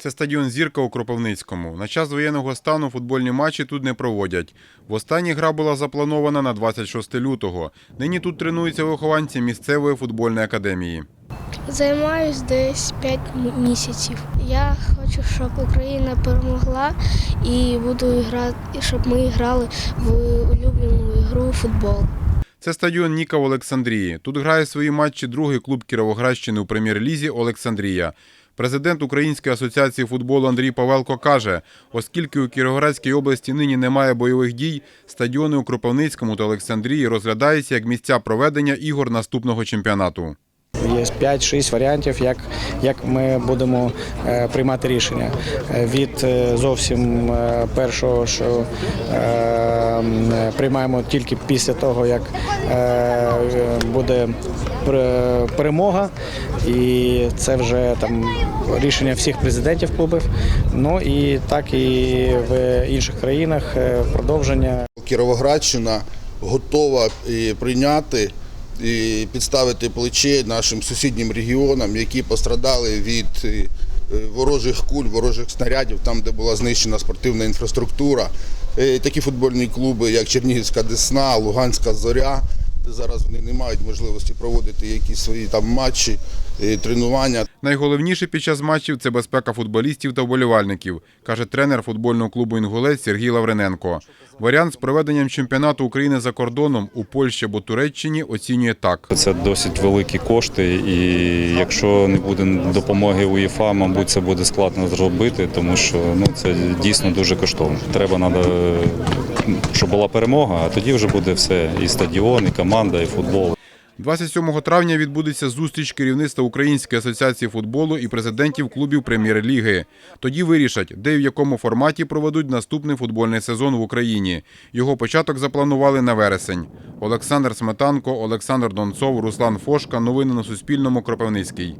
Це стадіон Зірка у Кропивницькому. На час воєнного стану футбольні матчі тут не проводять. Востаннє гра була запланована на 26 лютого. Нині тут тренуються вихованці місцевої футбольної академії. Займаюсь десь 5 місяців. Я хочу, щоб Україна перемогла і буду грати, щоб ми грали в улюблену ігру футбол. Це стадіон Ніка в Олександрії. Тут грає свої матчі другий клуб Кіровоградщини у прем'єр-лізі Олександрія. Президент Української асоціації футболу Андрій Павелко каже, оскільки у Кіровоградській області нині немає бойових дій, стадіони у Кропивницькому та Олександрії розглядаються як місця проведення ігор наступного чемпіонату. Є 5-6 варіантів, як, як ми будемо е, приймати рішення. Е, Від е, зовсім першого, що е, приймаємо тільки після того, як е, буде пер- перемога, і це вже там рішення всіх президентів клубів. Ну і так і в інших країнах продовження. Кіровоградщина готова прийняти і підставити плече нашим сусіднім регіонам, які пострадали від е, ворожих куль, ворожих снарядів, там, де була знищена спортивна інфраструктура. Е, Такі футбольні клуби, як Чернігівська Десна, Луганська Зоря, зараз вони не мають можливості проводити якісь свої там матчі, е, тренування. Найголовніше під час матчів це безпека футболістів та вболівальників, каже тренер футбольного клубу Інгулець Сергій Лаврененко. Варіант з проведенням чемпіонату України за кордоном у Польщі або Туреччині оцінює так. Це досить великі кошти, і якщо не буде допомоги УЄФА, мабуть, це буде складно зробити, тому що ну це дійсно дуже коштовно. Треба надо, щоб була перемога, а тоді вже буде все і стадіон, і команда, і футбол. 27 травня відбудеться зустріч керівництва Української асоціації футболу і президентів клубів прем'єр-ліги. Тоді вирішать, де і в якому форматі проведуть наступний футбольний сезон в Україні. Його початок запланували на вересень. Олександр Сметанко, Олександр Донцов, Руслан Фошка. Новини на Суспільному. Кропивницький.